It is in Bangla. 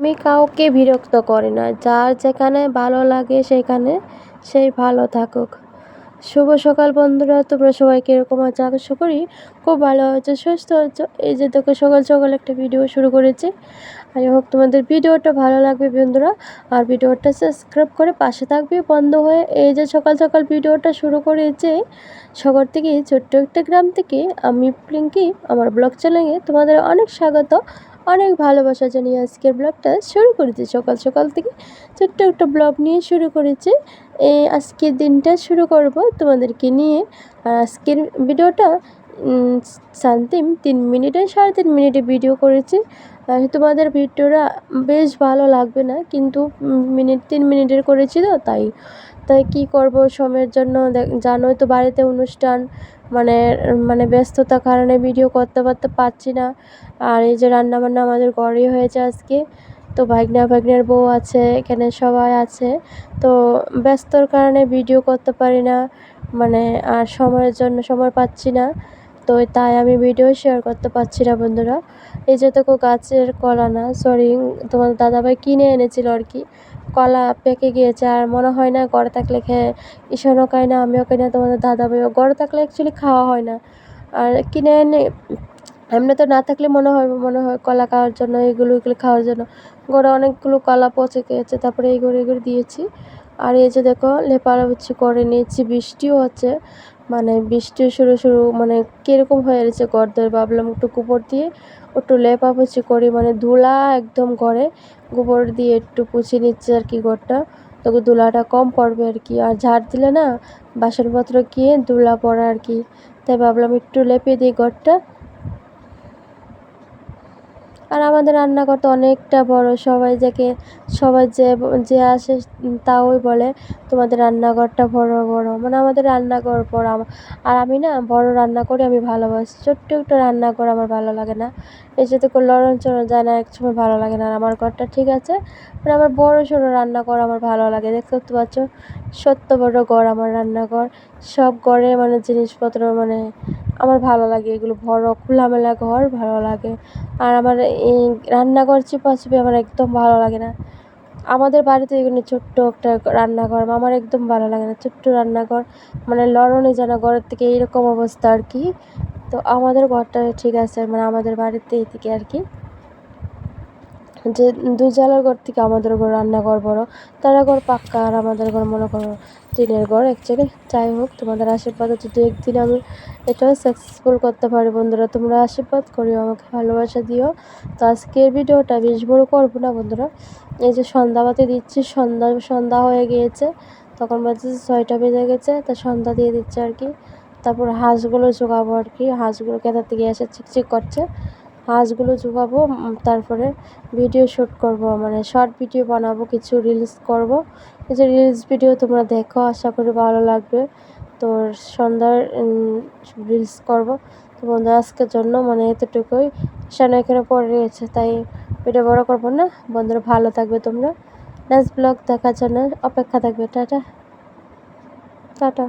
আমি কাউকে বিরক্ত করি না। যার যেখানে ভালো লাগে সেখানে সেই ভালো থাকুক। শুভ সকাল বন্ধুরা, তোমরা সবাই কীরকম আছে? আশা করি খুব ভালো হচ্ছে সুস্থ হচ্ছে এই যে তোকে সকাল সকাল একটা ভিডিও শুরু করেছি। আই হোক তোমাদের ভিডিওটা ভালো লাগবে বন্ধুরা। আর ভিডিওটা সাবস্ক্রাইব করে পাশে থাকবে বন্ধ হয়ে। এই যে সকাল সকাল ভিডিওটা শুরু করেছে শহর থেকে ছোট্ট একটা গ্রাম থেকে আমি প্লিঙ্কি আমার ব্লগ চ্যানেলে তোমাদের অনেক স্বাগত। অনেক ভালোবাসা জানিয়ে আজকের ব্লগটা শুরু করেছি। সকাল সকাল থেকে ছোট্ট একটা ব্লগ নিয়ে শুরু করেছি। এই আজকের দিনটা শুরু করব তোমাদেরকে নিয়ে। আর আজকের ভিডিওটা শান্তিম তিন মিনিটে, সাড়ে তিন মিনিটে ভিডিও করেছি। তোমাদের ভিডিওটা বেশ ভালো লাগবে না, কিন্তু মিনিট, তিন মিনিটের করেছি তো, তাই তাই কী করব, সময়ের জন্য জানোই তো বাড়িতে অনুষ্ঠান মানে মানে ব্যস্ততার কারণে ভিডিও করতে করতে পারছি না। আর এই যে রান্নাবান্না আমাদের ঘরেই হয়েছে আজকে। তো ভাগনা ভাগ্নার বউ আছে, এখানে সবাই আছে। তো ব্যস্তর কারণে ভিডিও করতে পারি না। মানে আর সময়ের জন্য সময় পাচ্ছি না। তো তাই আমি ভিডিও শেয়ার করতে পারছি না, বন্ধুরা। এই যে তো গাছের কলা না সরি তোমার দাদাভাই কিনে এনেছিল আর কি। কলা পেকে গিয়েছে আর মনে হয় না গড়ে থাকলে খেয়ে ঈশানও খায় না, আমিও খাই না, তোমাদের দাদাভাইও। গড়ে থাকলে অ্যাকচুয়ালি খাওয়া হয় না। আর কিনে এনে, এমনি তো না থাকলে মনে হয় মনে হয় কলা খাওয়ার জন্য, এগুলো এগুলো খাওয়ার জন্য। গড়ে অনেকগুলো কলা পচে গিয়েছে, তারপরে এইগুলো এগুলো দিয়েছি। আর এই যে দেখো লেপালাপুচি করে নিয়েছি, বৃষ্টিও হচ্ছে। মানে বৃষ্টি শুরু শুরু মানে কীরকম হয়ে গেছে গর্দের ভাবলাম একটু গোবর দিয়ে একটু লেপাপুচি করি মানে ধুলা একদম ঘরে, গোবর দিয়ে একটু পুছি নিচ্ছে আর কি ঘরটা। তবে ধুলাটা কম পড়বে আর কি। আর ঝাড় দিলে না, বাসনপত্র গিয়ে ধুলা পড়ে আর কি। তাই ভাবলাম একটু লেপে দিই ঘরটা। আর আমাদের রান্নাঘর তো অনেকটা বড়, সবাই যাকে, সবাই যে যে আসে তাওই বলে তোমাদের রান্নাঘরটা বড় বড়। মানে আমাদের রান্নাঘর বড়। আর আমি না বড় রান্না করি, আমি ভালোবাসি। ছোট্ট একটা রান্নাঘর আমার ভালো লাগে না। এই তো লড়ন চড়ন যায় না এক সময় ভালো লাগে না। আর আমার ঘরটা ঠিক আছে মানে আমার বড় সড়ো রান্না রান্নাঘর আমার ভালো লাগে। দেখতে পাচ্ছ, সত্য বড় ঘর আমার রান্নাঘর। সব ঘরে মানে জিনিসপত্র মানে আমার ভালো লাগে, এগুলো বড় খোলামেলা ঘর ভালো লাগে। আর আমার এই রান্নাঘর চিপাচিপি আমার একদম ভালো লাগে না। আমাদের বাড়িতে এগুলো ছোট্ট একটা রান্নাঘর, আমার একদম ভালো লাগে না। ছোট্ট রান্নাঘর মানে লড়নে যেন ঘরের থেকে এইরকম অবস্থা আর কি। তো আমাদের ঘরটা ঠিক আছে মানে আমাদের বাড়িতে এদিকে আর কি। যে দুজালার ঘর থেকে আমাদের ঘর রান্নাঘর বড়, তারা ঘর পাক্কা আর আমাদের ঘর মনে করো টিনের ঘর অ্যাকচুয়ালি যাই হোক, তোমাদের আশীর্বাদ হচ্ছে দু একদিন আমি এটাও সাকসেসফুল করতে পারি বন্ধুরা। তোমরা আশীর্বাদ করিও, আমাকে ভালোবাসা দিও। তো আজকের ভিডিওটা বেশ বড় করব না বন্ধুরা? এই যে সন্ধ্যাবাতি দিচ্ছি, সন্ধ্যা সন্ধ্যা হয়ে গিয়েছে। তখন বাজে ছয়টা বেজে গেছে, তা সন্ধ্যা দিয়ে দিচ্ছে আর কি। তারপর হাঁসগুলো জোগাবো আর কি। হাঁসগুলো কেদার থেকে এসে চিকচিক করছে। হাঁসগুলো জোগাবো তারপরে ভিডিও শ্যুট করব মানে শর্ট ভিডিও বানাবো, কিছু রিলস করব। কিছু রিলস ভিডিও তোমরা দেখো, আশা করি ভালো লাগবে। তো সন্ধ্যার রিলস করব। তো বন্ধু আজকের জন্য মানে এতটুকুই। সামনে এখানে পড়ে রয়েছে, তাই ভিডিও বড় করব না। বন্ধুরা, ভালো থাকবে তোমরা। নেক্সট ব্লগ দেখার জন্য অপেক্ষা থাকবে। টাটা। টাটা।